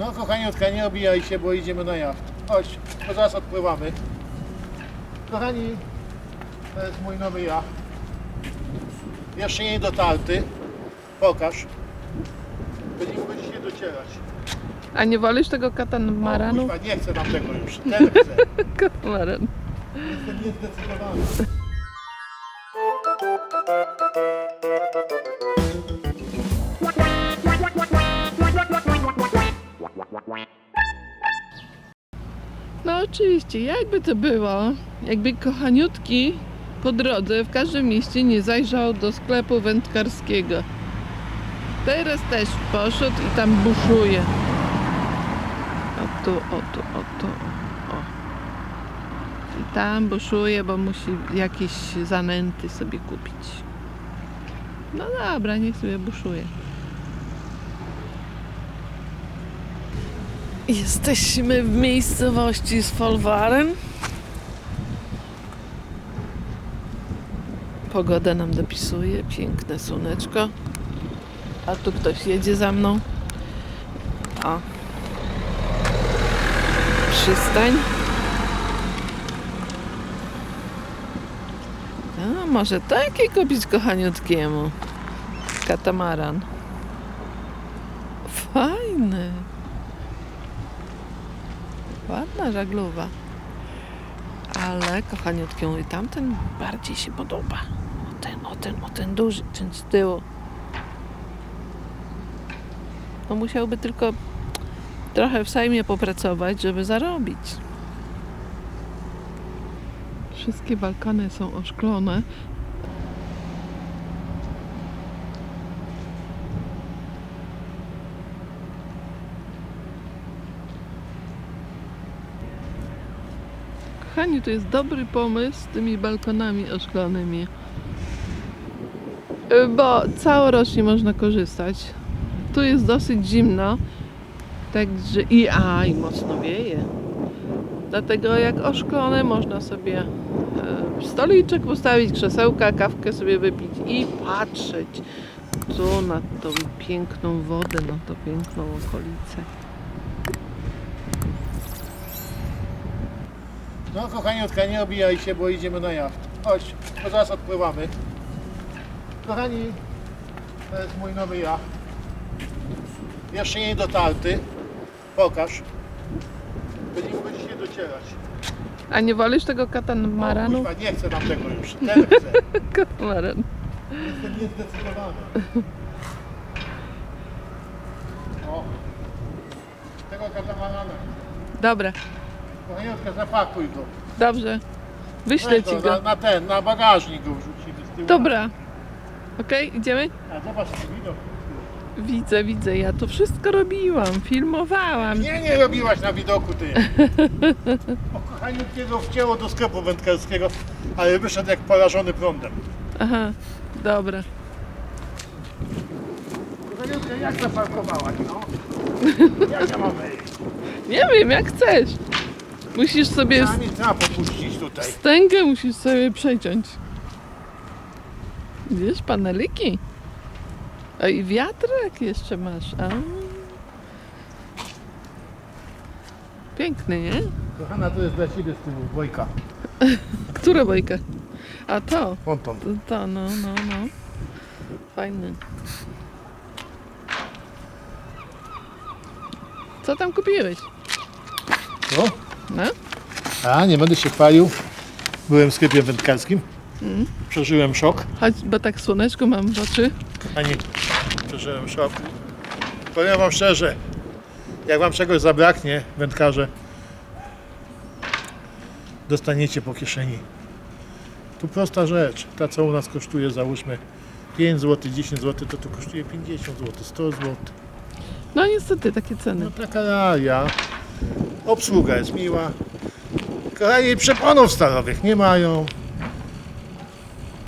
No kochaniutka, nie obijaj się, bo idziemy na jacht. Chodź, bo zaraz odpływamy. Kochani, to jest mój nowy jacht. Jeszcze nie dotarty. Pokaż. Będziemy go dzisiaj docierać. A nie wolisz tego O, katamaranu? kuźwa, nie chcę nam tego już. Ten chcę. Katamaran. Jestem niezdecydowany. Oczywiście, jakby to było, jakby kochaniutki po drodze w każdym mieście nie zajrzał do sklepu wędkarskiego. Teraz też poszedł i tam buszuje. O tu, o tu, o tu, o. I tam buszuje, bo musi jakieś zanęty sobie kupić. No dobra, niech sobie buszuje. Jesteśmy w miejscowości z. Pogoda nam dopisuje, piękne słoneczko. A tu ktoś jedzie za mną. O. Przystań. A, może taki kupić kochaniutkiemu. Katamaran. Fajny. Ładna żaglowa. Ale kochaniutkiemu i tamten bardziej się podoba. O ten, o ten, o ten duży, ten z tyłu. No musiałby tylko trochę w sajmie popracować, żeby zarobić. Wszystkie balkony są oszklone. Kochani, to jest dobry pomysł z tymi balkonami oszklonymi. Y, Bo całorocznie można korzystać. Tu jest dosyć zimno. Także i a i mocno wieje. Dlatego jak oszklone można sobie e, stoliczek postawić, krzesełka, kawkę sobie wypić i patrzeć tu na tą piękną wodę, na tą piękną okolicę. No kochaniutka, nie obijaj się, bo idziemy na jacht. Chodź, bo zaraz odpływamy. Kochani, to jest mój nowy jacht. Jeszcze nie dotarty. Pokaż. Będziemy dzisiaj docierać. A nie wolisz tego O, katamaranu? kuźwa, nie chcę nam tego już. Ten chcę. Katamaran. Jestem niezdecydowany. O, tego katamarana. Dobra, Kochaniutka, zapakuj go. dobrze. Wyślę Weź ci Na, go. na ten, na bagażnik go wrzucimy z tyłu. Dobra. Okej, idziemy? A zobacz ten widok. Widzę, widzę. Ja to wszystko robiłam, filmowałam. Nie, nie robiłaś na widoku ty. O kochaniutkiego wcięło do sklepu wędkarskiego, ale wyszedł jak porażony prądem. Aha, dobra. Kochaniutka, jak zaparkowałaś, no? Jak ja mam wejść? Nie wiem, jak chcesz. Musisz sobie Sami trzeba popuścić tutaj. stęgę musisz sobie przeciąć. Wiesz, paneliki. A i wiatrak jeszcze masz. A. Piękny, nie? Kochana, to jest dla ciebie z tyłu, Wojka. Która bojka? A to. Ponton. To, to no, no, no. Fajny. Co tam kupiłeś? No? No? A, nie będę się chwalił. Byłem w sklepie wędkarskim. Mm. Przeżyłem szok. Chodź, bo tak słoneczko mam w oczy. Kochani, przeżyłem szok. Powiem wam szczerze, jak wam czegoś zabraknie, wędkarze, dostaniecie po kieszeni. Tu prosta rzecz. Ta, co u nas kosztuje, załóżmy 5 zł, 10 zł, to tu kosztuje 50 zł, 100 zł. No niestety, takie ceny. No taka realia. Obsługa jest miła. Kochani, przeponów stalowych nie mają.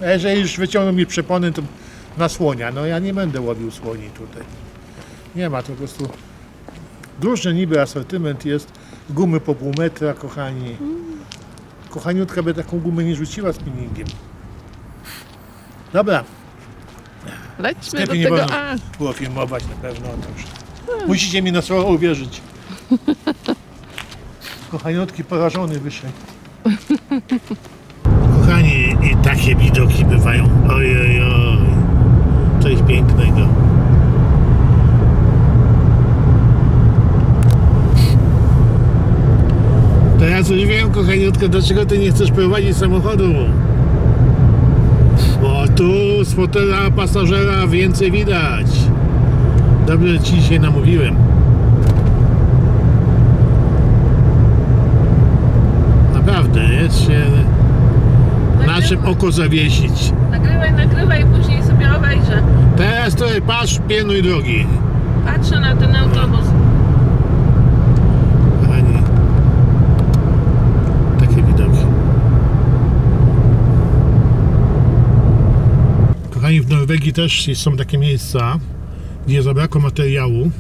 A jeżeli już wyciągną mi przepony, to na słonia. No ja nie będę łowił słoni tutaj. Nie ma, to po prostu duży niby asortyment jest. Gumy po pół metra, kochani. Kochaniutka by taką gumę nie rzuciła spinningiem. Dobra, Lećmy do nie tego A. było filmować na pewno. To już Musicie mi na słowo uwierzyć. Kochaniutki porażony wyszedł. Kochani, i takie widoki bywają. Ojej, oj. Coś pięknego. To ja coś wiem, kochaniutka, dlaczego ty nie chcesz prowadzić samochodu? Bo tu z fotela pasażera więcej widać. Dobrze ci dzisiaj namówiłem. Naprawdę, jest się na czym oko zawiesić. Nagrywaj, nagrywaj, później sobie obejrzę. Teraz to patrz, pilnuj drogi. Patrzę na ten autobus. Kochani, takie widoki. Kochani, w Norwegii też są takie miejsca, gdzie zabrakło materiału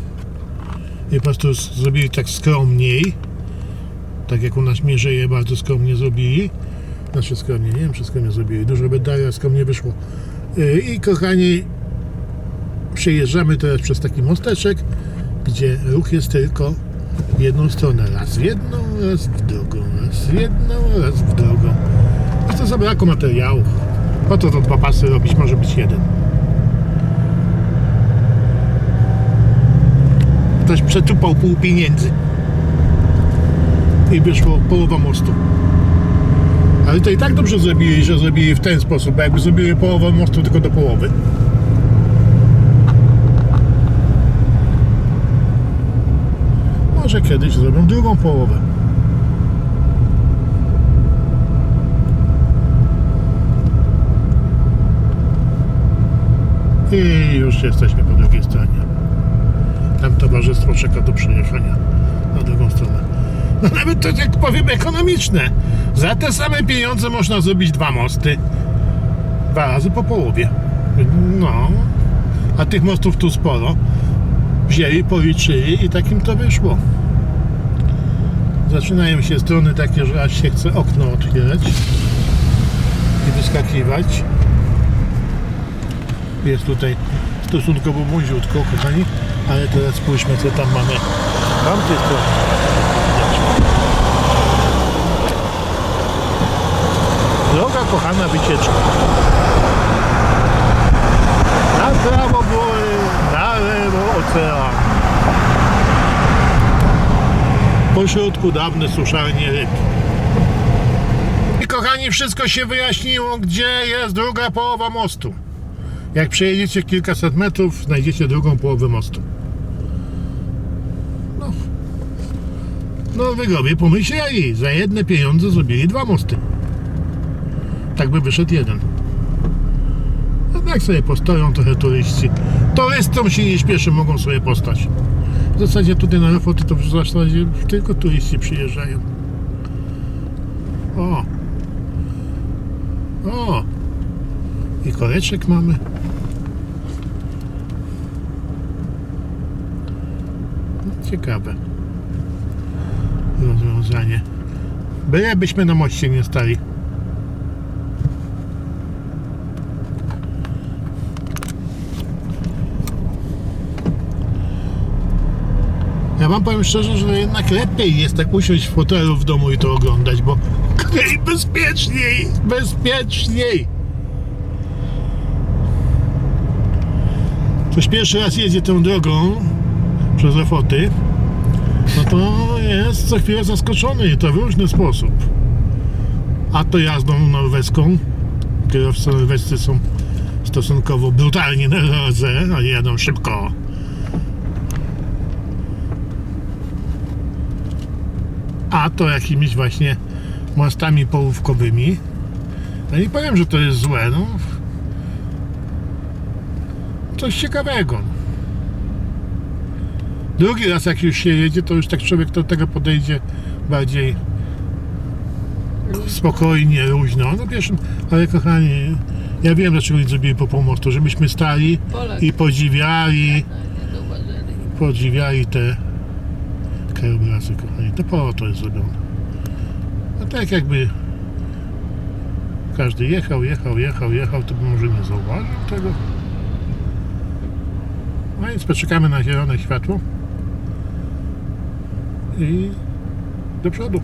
i po prostu zrobili tak skromniej. Tak jak u nas mierzeje bardzo skromnie zrobili. Znaczy skromnie, nie wiem czy skromnie zrobili. Dużo by dalej, a skromnie wyszło. Yy, I kochani, przejeżdżamy teraz przez taki mosteczek, gdzie ruch jest tylko w jedną stronę. Raz w jedną, raz w drugą, raz w jedną, raz w drugą. I to zabrakło materiału. Po to to dwa pasy robić, może być jeden. Ktoś przetupał pół pieniędzy. I wyszło połowa mostu. Ale to i tak dobrze zrobili, że zrobili w ten sposób, bo jakby zrobili połowę mostu tylko do połowy. Może kiedyś zrobią drugą połowę. I już jesteśmy po drugiej stronie. Tam towarzystwo czeka do przejechania na drugą stronę. Nawet to jak powiem ekonomiczne. Za te same pieniądze można zrobić dwa mosty. Dwa razy po połowie. No. A tych mostów tu sporo. Wzięli, policzyli i takim to wyszło. Zaczynają się strony takie, że aż się chce okno otwierać i wyskakiwać. Jest tutaj stosunkowo wąziutko, kochani, ale teraz spójrzmy, co tam mamy. Tam tej strony. Droga kochana wycieczka. Na prawo góry, na lewo ocean. Po środku dawne suszarnie ryb. I kochani, wszystko się wyjaśniło, gdzie jest druga połowa mostu. Jak przejedziecie kilkaset metrów, znajdziecie drugą połowę mostu. No, no wygowie pomyśleli, za jedne pieniądze zrobili dwa mosty. Tak by wyszedł jeden. No tak sobie postoją trochę turyści. Turystom się nie śpieszy, mogą sobie postać. W zasadzie tutaj na Lofoty to w zasadzie tylko turyści przyjeżdżają. O! O! I koreczek mamy. Ciekawe rozwiązanie. Bylebyśmy na moście nie stali. Ja wam powiem szczerze, że jednak lepiej jest tak usiąść w fotelu w domu i to oglądać, bo i bezpieczniej, bezpieczniej. Ktoś pierwszy raz jedzie tą drogą przez Lefoty, no to jest co chwilę zaskoczony i to w różny sposób. A to jazdą norweską. Kierowcy norwescy są stosunkowo brutalnie na drodze, ale jadą szybko. A to jakimiś właśnie mostami połówkowymi. Ja nie powiem, że to jest złe, no. Coś ciekawego. Drugi raz jak już się jedzie, to już tak człowiek do tego podejdzie bardziej spokojnie, luźno. No pierwszym, ale kochani, ja wiem dlaczego oni zrobili po pół mostu, żebyśmy stali Polak. i podziwiali, Nie zauważyli. podziwiali te takie obrazy, kochani. Typowo to jest zrobione. A tak jakby każdy jechał, jechał, jechał, jechał, to by może nie zauważył tego. No więc poczekamy na zielone światło i do przodu.